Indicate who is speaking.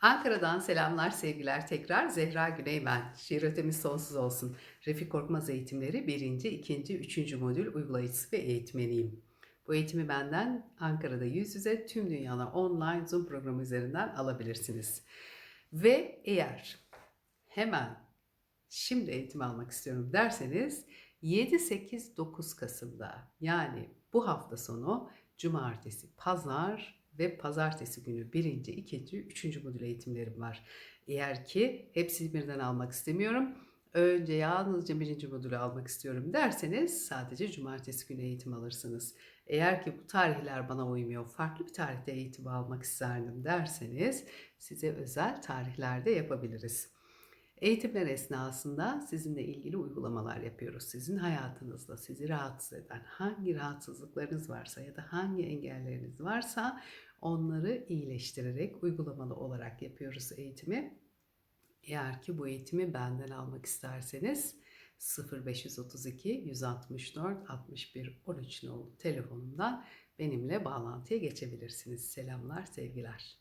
Speaker 1: Ankara'dan selamlar, sevgiler tekrar. Zehra Güney ben. Şiir ötemiz sonsuz olsun. Refik Korkmaz eğitimleri 1. 2. 3. modül uygulayıcısı ve eğitmeniyim. Bu eğitimi benden Ankara'da yüz yüze tüm dünyada online Zoom programı üzerinden alabilirsiniz. Ve eğer hemen şimdi eğitim almak istiyorum derseniz 7, 8, 9 Kasım'da yani bu hafta sonu cumartesi, pazar ve pazartesi günü birinci, ikinci, üçüncü modül eğitimlerim var. Eğer ki hepsini birden almak istemiyorum. Önce yalnızca birinci modülü almak istiyorum derseniz sadece cumartesi günü eğitim alırsınız. Eğer ki bu tarihler bana uymuyor, farklı bir tarihte eğitim almak isterdim derseniz size özel tarihlerde yapabiliriz. Eğitimler esnasında sizinle ilgili uygulamalar yapıyoruz. Sizin hayatınızda sizi rahatsız eden hangi rahatsızlıklarınız varsa ya da hangi engelleriniz varsa onları iyileştirerek uygulamalı olarak yapıyoruz eğitimi. Eğer ki bu eğitimi benden almak isterseniz 0532 164 61 13 nolu telefonumdan benimle bağlantıya geçebilirsiniz. Selamlar, sevgiler.